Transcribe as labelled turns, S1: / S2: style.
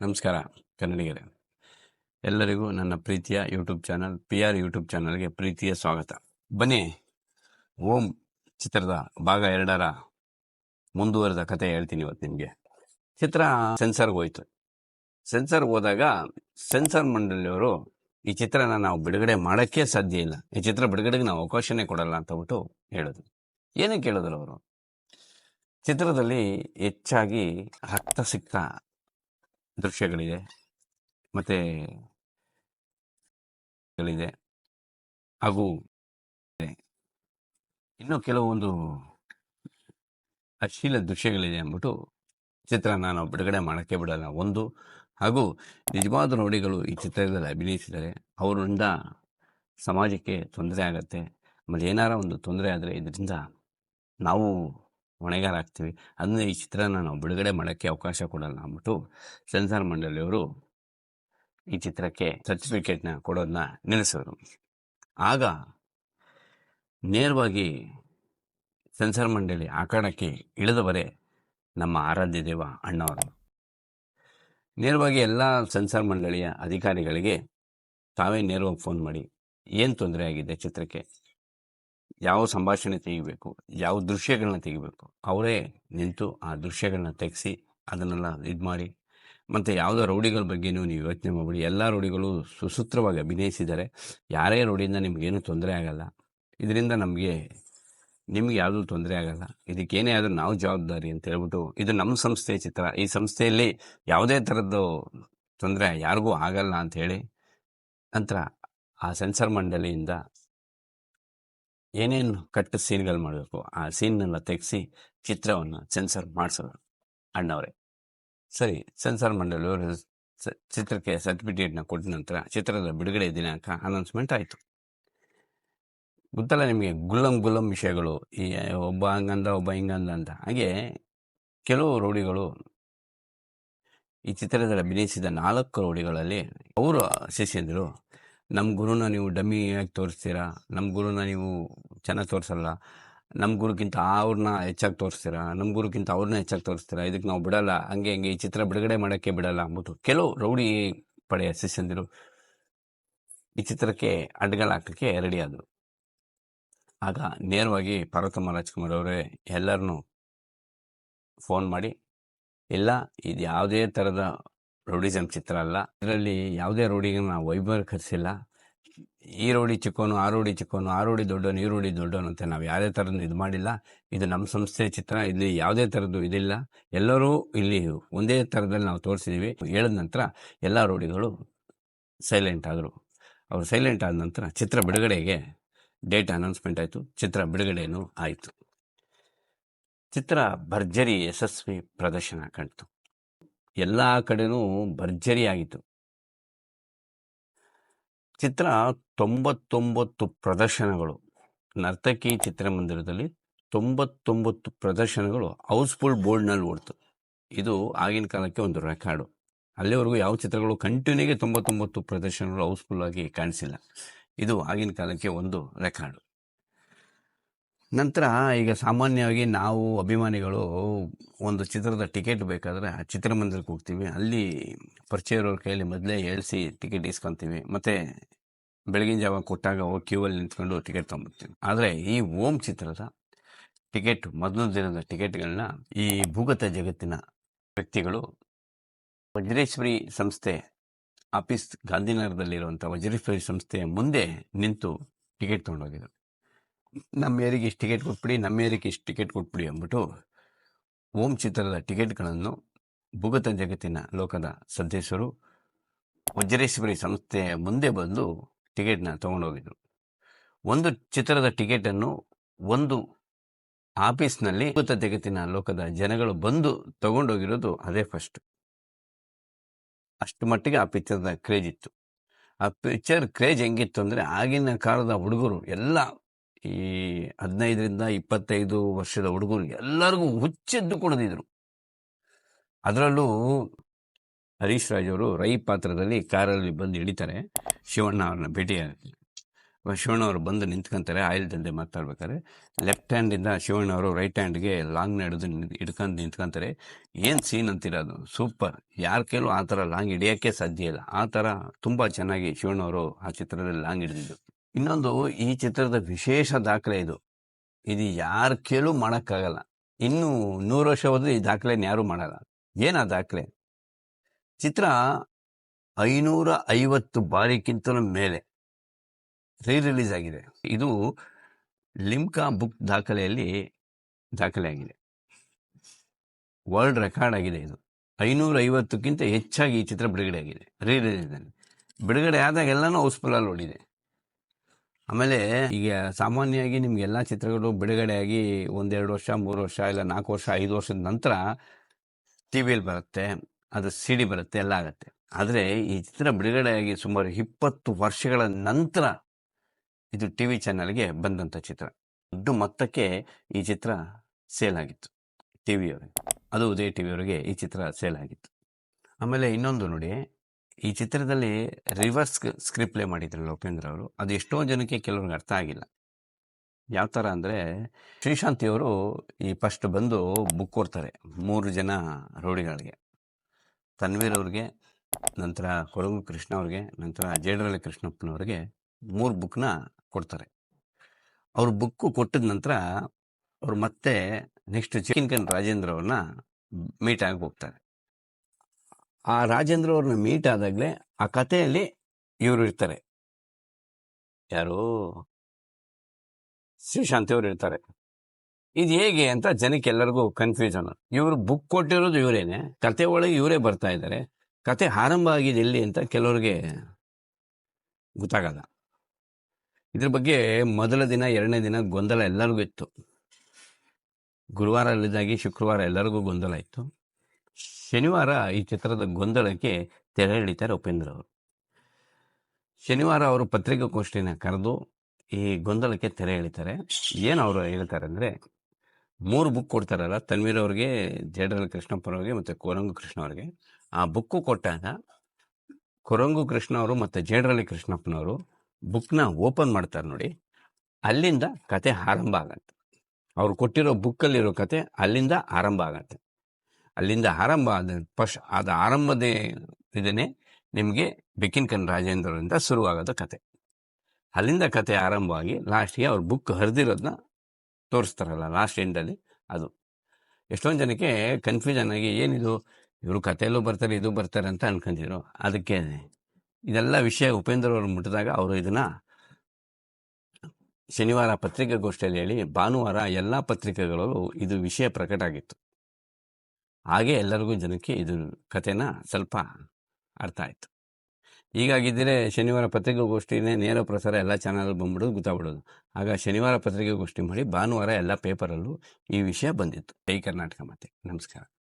S1: ನಮಸ್ಕಾರ, ಕನ್ನಡಿಗರೇ. ಎಲ್ಲರಿಗೂ ನನ್ನ ಪ್ರೀತಿಯ YouTube channel P R YouTube ಚಾನಲ್ಗೆ ಪ್ರೀತಿಯ ಸ್ವಾಗತ. ಬನ್ನಿ, ಓಂ ಚಿತ್ರದ ಭಾಗ ಎರಡರ ಮುಂದುವರೆದ ಕತೆ ಹೇಳ್ತೀನಿ ಇವತ್ತು ನಿಮಗೆ. ಚಿತ್ರ ಸೆನ್ಸರ್ಗೆ ಹೋಯ್ತು. ಸೆನ್ಸರ್ಗೆ ಹೋದಾಗ ಸೆನ್ಸರ್ ಮಂಡಳಿಯವರು ಈ ಚಿತ್ರನ ನಾವು ಬಿಡುಗಡೆ ಮಾಡೋಕ್ಕೆ ಸಾಧ್ಯ ಇಲ್ಲ. ಈ ಚಿತ್ರ ಬಿಡುಗಡೆಗೆ ನಾವು ಅವಕಾಶನೇ ಕೊಡಲ್ಲ ಅಂತ ಬಿಟ್ಟು ಹೇಳಿದ್ರು. ಏನಕ್ಕೆ ಹೇಳಿದ್ರು ಅವರು? ಚಿತ್ರದಲ್ಲಿ ಹೆಚ್ಚಾಗಿ ರಕ್ತ ಸಿಕ್ತ ದೃಶ್ಯಗಳಿದೆ, ಮತ್ತೆ ಗಳಿದೆ ಹಾಗೂ ಇನ್ನೂ ಕೆಲವೊಂದು ಅಶ್ಲೀಲ ದೃಶ್ಯಗಳಿದೆ ಅಂದ್ಬಿಟ್ಟು ಚಿತ್ರ ನಾನು ಬಿಡುಗಡೆ ಮಾಡೋಕ್ಕೆ ಬಿಡಲ್ಲ. ಒಂದು ಹಾಗೂ ನಿಜವಾದ ನೋಡಿಗಳು ಈ ಚಿತ್ರದಲ್ಲಿ ಅಭಿನಯಿಸಿದರೆ ಅವರಿಂದ ಸಮಾಜಕ್ಕೆ ತೊಂದರೆ ಆಗತ್ತೆ. ಆಮೇಲೆ ಏನಾರ ಒಂದು ತೊಂದರೆ ಆದರೆ ಇದರಿಂದ ನಾವು ಹೊಣೆಗಾರ ಆಗ್ತೀವಿ. ಅದನ್ನ ಈ ಚಿತ್ರನ ನಾವು ಬಿಡುಗಡೆ ಮಾಡೋಕ್ಕೆ ಅವಕಾಶ ಕೊಡಲ್ಲ ಅಂದ್ಬಿಟ್ಟು ಸೆನ್ಸಾರ್ ಮಂಡಳಿಯವರು ಈ ಚಿತ್ರಕ್ಕೆ ಸರ್ಟಿಫಿಕೇಟ್ನ ಕೊಡೋದನ್ನ ನಿಲ್ಲಿಸಿದ್ರು ಆಗ ನೇರವಾಗಿ ಸೆನ್ಸಾರ್ ಮಂಡಳಿ ಆಕಾಣಕ್ಕೆ ಇಳಿದವರೇ ನಮ್ಮ ಆರಾಧ್ಯ ದೇವ ಅಣ್ಣವರು. ನೇರವಾಗಿ ಎಲ್ಲ ಸೆನ್ಸಾರ್ ಮಂಡಳಿಯ ಅಧಿಕಾರಿಗಳಿಗೆ ತಾವೇ ನೇರವಾಗಿ ಫೋನ್ ಮಾಡಿ, ಏನು ತೊಂದರೆ ಆಗಿದೆ ಚಿತ್ರಕ್ಕೆ? ಯಾವ ಸಂಭಾಷಣೆ ತೆಗಿಬೇಕು, ಯಾವ ದೃಶ್ಯಗಳನ್ನ ತೆಗಿಬೇಕು, ಅವರೇ ನಿಂತು ಆ ದೃಶ್ಯಗಳನ್ನ ತೆಗೆಸಿ ಅದನ್ನೆಲ್ಲ ಇದು ಮಾಡಿ, ಮತ್ತು ಯಾವುದೋ ರೌಡಿಗಳ ಬಗ್ಗೆನೂ ನೀವು ಯೋಚನೆ ಮಾಡಿಬಿಡಿ. ಎಲ್ಲ ರೌಡಿಗಳು ಸುಸೂತ್ರವಾಗಿ ಅಭಿನಯಿಸಿದ್ದಾರೆ. ಯಾರೇ ರೌಡಿಯಿಂದ ನಿಮಗೇನು ತೊಂದರೆ ಆಗಲ್ಲ. ಇದರಿಂದ ನಮಗೆ, ನಿಮ್ಗೆ ಯಾವುದೂ ತೊಂದರೆ ಆಗಲ್ಲ. ಇದಕ್ಕೇನೇ ಆದರೂ ನಾವು ಜವಾಬ್ದಾರಿ ಅಂತ ಹೇಳ್ಬಿಟ್ಟು ಇದು ನಮ್ಮ ಸಂಸ್ಥೆ ಚಿತ್ರ. ಈ ಸಂಸ್ಥೆಯಲ್ಲಿ ಯಾವುದೇ ಥರದ್ದು ತೊಂದರೆ ಯಾರಿಗೂ ಆಗಲ್ಲ ಅಂತ ಹೇಳಿ ನಂತರ ಆ ಸೆನ್ಸರ್ ಮಂಡಳಿಯಿಂದ ಏನೇನು ಕಟ್ಟ ಸೀನ್ಗಳು ಮಾಡಬೇಕು, ಆ ಸೀನ್ನೆಲ್ಲ ತೆಗೆಸಿ ಚಿತ್ರವನ್ನು ಸೆನ್ಸರ್ ಮಾಡಿಸೋದು ಅಣ್ಣವರೇ. ಸರಿ, ಸೆನ್ಸಾರ್ ಮಂಡಳಿಯವರು ಚಿತ್ರಕ್ಕೆ ಸರ್ಟಿಫಿಕೇಟ್ನ ಕೊಟ್ಟ ನಂತರ ಚಿತ್ರದ ಬಿಡುಗಡೆ ದಿನಾಂಕ ಅನೌನ್ಸ್ಮೆಂಟ್ ಆಯಿತು. ಗೊತ್ತಲ್ಲ ನಿಮಗೆ ಗುಲ್ಲಂ ಗುಲ್ಲಂ ವಿಷಯಗಳು, ಈ ಒಬ್ಬ ಹಂಗಂದ, ಒಬ್ಬ ಹಿಂಗಂದ ಅಂತ. ಹಾಗೆ ಕೆಲವು ರೋಡಿಗಳು ಈ ಚಿತ್ರದಲ್ಲಿ ಅಭಿನಯಿಸಿದ ನಾಲ್ಕು ರೋಡಿಗಳಲ್ಲಿ ಅವರು ಶಿಷ್ಯಂದರು ನಮ್ಮ ಗುರುನ ನೀವು ಡಮ್ಮಿಯಾಗಿ ತೋರಿಸ್ತೀರಾ? ನಮ್ಮ ಗುರುನ ನೀವು ಚೆನ್ನಾಗಿ ತೋರಿಸಲ್ಲ? ನಮ್ಮ ಗುರುಗಿಂತ ಅವ್ರನ್ನ ಹೆಚ್ಚಾಗಿ ತೋರಿಸ್ತೀರಾ? ನಮ್ಮ ಗುರುಗಿಂತ ಅವ್ರನ್ನ ಹೆಚ್ಚಾಗಿ ತೋರಿಸ್ತೀರಾ? ಇದಕ್ಕೆ ನಾವು ಬಿಡಲ್ಲ. ಹಂಗೆ ಹಂಗೆ ಈ ಚಿತ್ರ ಬಿಡುಗಡೆ ಮಾಡೋಕ್ಕೆ ಬಿಡಲ್ಲ ಅಂದ್ಬಿಟ್ಟು ಕೆಲವು ರೌಡಿ ಪಡೆಯ ಶಿಷ್ಯಂದಿರು ಈ ಚಿತ್ರಕ್ಕೆ ಅಡ್ಗಳ ಹಾಕಕ್ಕೆ ರೆಡಿ ಆದರು. ಆಗ ನೇರವಾಗಿ ಪಾರ್ವತಮ್ಮ ರಾಜ್ಕುಮಾರ್ ಅವರೇ ಎಲ್ಲರನ್ನೂ ಫೋನ್ ಮಾಡಿ, ಇಲ್ಲ ಇದು ಯಾವುದೇ ಥರದ ರೌಡಿಸಮ್ ಚಿತ್ರ ಅಲ್ಲ. ಇದರಲ್ಲಿ ಯಾವುದೇ ರೌಡಿಗೆ ನಾವು ವೈಭವೀಕರಿಸಿಲ್ಲ. ಈ ರೋಡಿ ಚಿಕ್ಕೋನು ಆ ರೋಡಿ ಚಿಕ್ಕೋನು ಆ ರೋಡಿ ದೊಡ್ಡೋನು ಈ ರೌಡಿ ದೊಡ್ಡೋನು ಅಂತ ನಾವು ಯಾವುದೇ ಥರದ್ದು ಇದು ಮಾಡಿಲ್ಲ. ಇದು ನಮ್ಮ ಸಂಸ್ಥೆ ಚಿತ್ರ, ಇಲ್ಲಿ ಯಾವುದೇ ಥರದ್ದು ಇದಿಲ್ಲ. ಎಲ್ಲರೂ ಇಲ್ಲಿ ಒಂದೇ ಥರದಲ್ಲಿ ನಾವು ತೋರಿಸಿದ್ದೀವಿ ಹೇಳಿದ ನಂತರ ಎಲ್ಲ ರೋಡಿಗಳು ಸೈಲೆಂಟ್ ಆದರು. ಅವರು ಸೈಲೆಂಟ್ ಆದ ನಂತರ ಚಿತ್ರ ಬಿಡುಗಡೆಗೆ ಡೇಟ್ ಅನೌನ್ಸ್ಮೆಂಟ್ ಆಯಿತು. ಚಿತ್ರ ಬಿಡುಗಡೆಯೂ ಆಯಿತು. ಚಿತ್ರ ಭರ್ಜರಿ ಯಶಸ್ವಿ ಪ್ರದರ್ಶನ ಕಂಡಿತು. ಎಲ್ಲ ಕಡೆನೂ ಭರ್ಜರಿಯಾಗಿತ್ತು. ಚಿತ್ರ ತೊಂಬತ್ತೊಂಬತ್ತು ಪ್ರದರ್ಶನಗಳು. ನರ್ತಕಿ ಚಿತ್ರಮಂದಿರದಲ್ಲಿ ತೊಂಬತ್ತೊಂಬತ್ತು ಪ್ರದರ್ಶನಗಳು ಹೌಸ್ಫುಲ್ ಬೋರ್ಡ್ನಲ್ಲಿ ಓಡ್ತು. ಇದು ಆಗಿನ ಕಾಲಕ್ಕೆ ಒಂದು ರೆಕಾರ್ಡು. ಅಲ್ಲಿವರೆಗೂ ಯಾವ ಚಿತ್ರಗಳು ಕಂಟಿನ್ಯೂಗೆ ತೊಂಬತ್ತೊಂಬತ್ತು ಪ್ರದರ್ಶನಗಳು ಹೌಸ್ಫುಲ್ ಆಗಿ ಕಾಣಿಸಿಲ್ಲ. ಇದು ಆಗಿನ ಕಾಲಕ್ಕೆ ಒಂದು ರೆಕಾರ್ಡು. ನಂತರ ಈಗ ಸಾಮಾನ್ಯವಾಗಿ ನಾವು ಅಭಿಮಾನಿಗಳು ಒಂದು ಚಿತ್ರದ ಟಿಕೆಟ್ ಬೇಕಾದರೆ ಆ ಚಿತ್ರಮಂದಿರಕ್ಕೆ ಹೋಗ್ತೀವಿ. ಅಲ್ಲಿ ಪರಿಚಯ ಇರೋರ ಕೈಯಲ್ಲಿ ಮೊದಲೇ ಹೇಳಿಸಿ ಟಿಕೆಟ್ ಇಸ್ಕೊತೀವಿ. ಮತ್ತು ಬೆಳಗಿನ ಜಾವ ಕೊಟ್ಟಾಗ ಹೋಗಿ ಕ್ಯೂವಲ್ಲಿ ನಿಂತ್ಕೊಂಡು ಟಿಕೆಟ್ ತೊಗೊಂಬರ್ತೀವಿ. ಆದರೆ ಈ ಓಂ ಚಿತ್ರದ ಟಿಕೆಟ್, ಮೊದಲ ದಿನದ ಟಿಕೆಟ್ಗಳನ್ನ ಈ ಭೂಗತ ಜಗತ್ತಿನ ವ್ಯಕ್ತಿಗಳು ವಜ್ರೇಶ್ವರಿ ಸಂಸ್ಥೆ ಆಫೀಸ್ ಗಾಂಧಿನಗರದಲ್ಲಿರುವಂಥ ವಜ್ರೇಶ್ವರಿ ಸಂಸ್ಥೆಯ ಮುಂದೆ ನಿಂತು ಟಿಕೆಟ್ ತೊಗೊಂಡೋಗಿದ್ರು. ನಮ್ಮ ಏರಿಗೆ ಇಷ್ಟು ಟಿಕೆಟ್ ಕೊಟ್ಬಿಡಿ ನಮ್ಮ ಏರಿಗೆ ಇಷ್ಟು ಟಿಕೆಟ್ ಕೊಟ್ಬಿಡಿ ಅಂದ್ಬಿಟ್ಟು ಓಂ ಚಿತ್ರದ ಟಿಕೆಟ್ಗಳನ್ನು ಭೂಗತ ಜಗತ್ತಿನ ಲೋಕದ ಸದಸ್ಯರು ವಜ್ರೇಶ್ವರಿ ಸಂಸ್ಥೆಯ ಮುಂದೆ ಬಂದು ಟಿಕೆಟ್ನ ತೊಗೊಂಡೋಗಿದ್ರು. ಒಂದು ಚಿತ್ರದ ಟಿಕೆಟನ್ನು ಒಂದು ಆಫೀಸ್ನಲ್ಲಿ ಭೂಗತ ಜಗತ್ತಿನ ಲೋಕದ ಜನಗಳು ಬಂದು ತಗೊಂಡೋಗಿರೋದು ಅದೇ ಫಸ್ಟ್. ಅಷ್ಟು ಮಟ್ಟಿಗೆ ಆ ಪಿಕ್ಚರ್ದ ಕ್ರೇಜ್ ಇತ್ತು. ಆ ಪಿಕ್ಚರ್ ಕ್ರೇಜ್ ಹೆಂಗಿತ್ತು ಅಂದರೆ ಆಗಿನ ಕಾಲದ ಹುಡುಗರು ಎಲ್ಲ ಈ ಹದಿನೈದರಿಂದ ಇಪ್ಪತ್ತೈದು ವರ್ಷದ ಹುಡುಗರು ಎಲ್ಲರಿಗೂ ಹುಚ್ಚೆದ್ದು ಕುಣಿದಿದ್ರು. ಅದರಲ್ಲೂ ಹರೀಶ್ ರಾಜ್ ಅವರು ರೈ ಪಾತ್ರದಲ್ಲಿ ಕಾರಲ್ಲಿ ಬಂದು ಹಿಡಿತಾರೆ. ಶಿವಣ್ಣ ಅವ್ರನ್ನ ಭೇಟಿಯಾಗ್ತಾರೆ ಶಿವಣ್ಣ ಅವರು ಬಂದು ನಿಂತ್ಕೊಂತಾರೆ ಆಯಿಲ್ ದಂಧೆ ಮಾತಾಡ್ಬೇಕಾದ್ರೆ. ಲೆಫ್ಟ್ ಹ್ಯಾಂಡಿಂದ ಶಿವಣ್ಣವರು ರೈಟ್ ಹ್ಯಾಂಡ್ಗೆ ಲಾಂಗ್ ನಡೆದು ಹಿಡ್ಕೊಂಡು ನಿಂತ್ಕೊಂತಾರೆ. ಏನು ಸೀನ್ ಅಂತಿರೋದು ಸೂಪರ್. ಯಾರ ಕೈಲೂ ಆ ಥರ ಲಾಂಗ್ ಹಿಡಿಯೋಕ್ಕೆ ಸಾಧ್ಯ ಇಲ್ಲ. ಆ ಥರ ತುಂಬ ಚೆನ್ನಾಗಿ ಶಿವಣ್ಣವರು ಆ ಚಿತ್ರದಲ್ಲಿ ಲಾಂಗ್ ಹಿಡಿದಿದ್ದು. ಇನ್ನೊಂದು ಈ ಚಿತ್ರದ ವಿಶೇಷ ದಾಖಲೆ ಇದು. ಇದು ಯಾರ ಕೇಳು ಮಾಡೋಕ್ಕಾಗಲ್ಲ. ಇನ್ನು ನೂರು ವರ್ಷ ಹೋದ್ರೆ ಈ ದಾಖಲೆನ ಯಾರು ಮಾಡಲ್ಲ. ಏನ ದಾಖಲೆ? ಚಿತ್ರ ಐನೂರ ಐವತ್ತು ಬಾರಿಗಿಂತಲೂ ಮೇಲೆ ರೀ ರಿಲೀಸ್ ಆಗಿದೆ. ಇದು ಲಿಮ್ಕಾ ಬುಕ್ ದಾಖಲೆಯಲ್ಲಿ ದಾಖಲೆ ಆಗಿದೆ. ವರ್ಲ್ಡ್ ರೆಕಾರ್ಡ್ ಆಗಿದೆ ಇದು. ಐನೂರ ಐವತ್ತಕ್ಕಿಂತ ಹೆಚ್ಚಾಗಿ ಈ ಚಿತ್ರ ಬಿಡುಗಡೆ ಆಗಿದೆ ರೀ ರಿಲೀಸ್ನಲ್ಲಿ ಬಿಡುಗಡೆ ಆದಾಗ ಎಲ್ಲನೂ ಹೌಸ್ಫುಲ್ಲಲ್ಲಿ ಓಡಿದೆ ಆಮೇಲೆ ಈಗ ಸಾಮಾನ್ಯವಾಗಿ ನಿಮ್ಗೆ ಎಲ್ಲ ಚಿತ್ರಗಳು ಬಿಡುಗಡೆಯಾಗಿ ಒಂದೆರಡು ವರ್ಷ, ಮೂರು ವರ್ಷ ಇಲ್ಲ ನಾಲ್ಕು ವರ್ಷ, ಐದು ವರ್ಷದ ನಂತರ ಟಿ ವಿಯಲ್ಲಿ ಬರುತ್ತೆ, ಅದು ಸಿ ಡಿ ಬರುತ್ತೆ, ಎಲ್ಲ ಆಗುತ್ತೆ. ಆದರೆ ಈ ಚಿತ್ರ ಬಿಡುಗಡೆಯಾಗಿ ಸುಮಾರು ಇಪ್ಪತ್ತು ವರ್ಷಗಳ ನಂತರ ಇದು ಟಿ ವಿ ಚಾನಲ್ಗೆ ಬಂದಂಥ ಚಿತ್ರ. ದೊಡ್ಡ ಮೊತ್ತಕ್ಕೆ ಈ ಚಿತ್ರ ಸೇಲ್ ಆಗಿತ್ತು ಟಿ ವಿಯವರಿಗೆ ಅದು ಉದಯ ಟಿ ವಿಯವರಿಗೆ ಈ ಚಿತ್ರ ಸೇಲ್ ಆಗಿತ್ತು. ಆಮೇಲೆ ಇನ್ನೊಂದು ನೋಡಿ ಈ ಚಿತ್ರದಲ್ಲಿ ರಿವರ್ಸ್ ಸ್ಕ್ರಿಪ್ಟ್ ಪ್ಲೇ ಉಪೇಂದ್ರ ಅವರು. ಅದು ಎಷ್ಟೋ ಜನಕ್ಕೆ ಕೆಲವ್ರಿಗೆ ಅರ್ಥ ಆಗಿಲ್ಲ. ಯಾವ ಥರ ಅಂದರೆ ಶ್ರೀಶಾಂತಿಯವರು ಈ ಫಸ್ಟ್ ಬಂದು ಬುಕ್ ಕೊಡ್ತಾರೆ ಮೂರು ಜನ ರೌಡಿಗಳಿಗೆ ತನ್ವೀರ್ ಅವ್ರಿಗೆ, ನಂತರ ಕೊಡಗು ಕೃಷ್ಣ ಅವ್ರಿಗೆ, ನಂತರ ಜೇಡರಳ್ಳಿ ಕೃಷ್ಣಪ್ಪನವ್ರಿಗೆ ಮೂರು ಬುಕ್ನ ಕೊಡ್ತಾರೆ. ಅವ್ರ ಬುಕ್ಕು ಕೊಟ್ಟಿದ ನಂತರ ಅವ್ರು ಮತ್ತೆ ನೆಕ್ಸ್ಟ್ ಚಿಕಿನ್ಕನ್ ರಾಜೇಂದ್ರ ಅವ್ರನ್ನ ಮೀಟ್ ಆಗಿ ಹೋಗ್ತಾರೆ. ಆ ರಾಜೇಂದ್ರ ಅವ್ರನ್ನ ಮೀಟ್ ಆದಾಗಲೇ ಆ ಕಥೆಯಲ್ಲಿ ಇವರು ಇರ್ತಾರೆ. ಯಾರು? ಶ್ರೀಶಾಂತಿ ಅವರು ಇರ್ತಾರೆ. ಇದು ಹೇಗೆ ಅಂತ ಜನಕ್ಕೆ ಎಲ್ಲರಿಗೂ ಕನ್ಫ್ಯೂಷನ್ ಇವರು ಬುಕ್ ಕೊಟ್ಟಿರೋದು ಇವರೇನೆ. ಕತೆ ಒಳಗೆ ಇವರೇ ಬರ್ತಾ ಇದ್ದಾರೆ. ಕತೆ ಆರಂಭ ಆಗಿದೆ ಎಲ್ಲಿ ಅಂತ ಕೆಲವ್ರಿಗೆ ಗೊತ್ತಾಗಲ್ಲ. ಇದ್ರ ಬಗ್ಗೆ ಮೊದಲ ದಿನ, ಎರಡನೇ ದಿನ ಗೊಂದಲ ಎಲ್ಲರಿಗೂ ಇತ್ತು. ಗುರುವಾರ ಅಲ್ಲಿದ್ದಾಗಿ ಶುಕ್ರವಾರ ಎಲ್ಲರಿಗೂ ಗೊಂದಲ ಇತ್ತು. ಶನಿವಾರ ಈ ಚಿತ್ರದ ಗೊಂದಲಕ್ಕೆ ತೆರೆ ಎಳಿತಾರೆ ಉಪೇಂದ್ರ ಅವರು. ಶನಿವಾರ ಅವರು ಪತ್ರಿಕಾಗೋಷ್ಠಿನ ಕರೆದು ಈ ಗೊಂದಲಕ್ಕೆ ತೆರೆ ಎಳಿತಾರೆ. ಏನು ಅವರು ಹೇಳ್ತಾರೆ ಅಂದರೆ, ಮೂರು ಬುಕ್ ಕೊಡ್ತಾರಲ್ಲ, ತನ್ವೀರ್ ಅವ್ರಿಗೆ ಜೇಡರಲ್ ಕೃಷ್ಣಪ್ಪನವ್ರಿಗೆ ಮತ್ತು ಕೋರಂಗು ಕೃಷ್ಣ ಅವ್ರಿಗೆ. ಆ ಬುಕ್ಕು ಕೊಟ್ಟಾಗ ಕೊರಂಗು ಕೃಷ್ಣ ಅವರು ಮತ್ತು ಜೇಡರಳ್ಳಿ ಕೃಷ್ಣಪ್ಪನವರು ಬುಕ್ನ ಓಪನ್ ಮಾಡ್ತಾರೆ ನೋಡಿ. ಅಲ್ಲಿಂದ ಕತೆ ಆರಂಭ ಆಗತ್ತೆ. ಅವ್ರು ಕೊಟ್ಟಿರೋ ಬುಕ್ಕಲ್ಲಿರೋ ಕತೆ ಅಲ್ಲಿಂದ ಆರಂಭ ಆಗತ್ತೆ. ಅಲ್ಲಿಂದ ಆರಂಭ ಆದ ಫಸ್ಟ್ ಆದ ಆರಂಭದೇ ಇದನ್ನೇ ನಿಮಗೆ ಬೆಕ್ಕಿನಕನ್ ರಾಜೇಂದ್ರರಿಂದ ಶುರುವಾಗೋದ ಕತೆ. ಅಲ್ಲಿಂದ ಕತೆ ಆರಂಭವಾಗಿ ಲಾಸ್ಟಿಗೆ ಅವ್ರು ಬುಕ್ ಹರಿದಿರೋದನ್ನ ತೋರಿಸ್ತಾರಲ್ಲ ಲಾಸ್ಟ್ ಎಂಡಲ್ಲಿ ಅದು. ಎಷ್ಟೊಂದು ಜನಕ್ಕೆ ಕನ್ಫ್ಯೂಷನ್ ಆಗಿ ಏನಿದು, ಇವರು ಕಥೆಯಲ್ಲೂ ಬರ್ತಾರೆ, ಇದು ಬರ್ತಾರೆ ಅಂತ ಅನ್ಕೊಂಡಿದ್ರು. ಅದಕ್ಕೆ ಇದೆಲ್ಲ ವಿಷಯ ಉಪೇಂದ್ರ ಅವರು ಮುಟ್ಟಿದಾಗ ಅವರು ಇದನ್ನ ಶನಿವಾರ ಪತ್ರಿಕಾಗೋಷ್ಠಿಯಲ್ಲಿ ಹೇಳಿ, ಭಾನುವಾರ ಎಲ್ಲ ಪತ್ರಿಕೆಗಳಲ್ಲೂ ಇದು ವಿಷಯ ಪ್ರಕಟ ಆಗಿತ್ತು. ಹಾಗೆ ಎಲ್ಲರಿಗೂ ಜನಕ್ಕೆ ಇದು ಕಥೆನ ಸ್ವಲ್ಪ ಅರ್ಥ ಆಯಿತು. ಹೀಗಾಗಿದ್ದರೆ ಶನಿವಾರ ಪತ್ರಿಕಾಗೋಷ್ಠಿನೇ ನೇರ ಪ್ರಸಾರ ಎಲ್ಲ ಚಾನಲ್ ಬಂದ್ಬಿಡೋದು ಗೊತ್ತಾಗ್ಬಿಡೋದು ಆಗ ಶನಿವಾರ ಪತ್ರಿಕಾಗೋಷ್ಠಿ ಮಾಡಿ ಭಾನುವಾರ ಎಲ್ಲ ಪೇಪರಲ್ಲೂ ಈ ವಿಷಯ ಬಂದಿತ್ತು. ಜೈ ಕರ್ನಾಟಕ ಮತ್ತೆ ನಮಸ್ಕಾರ.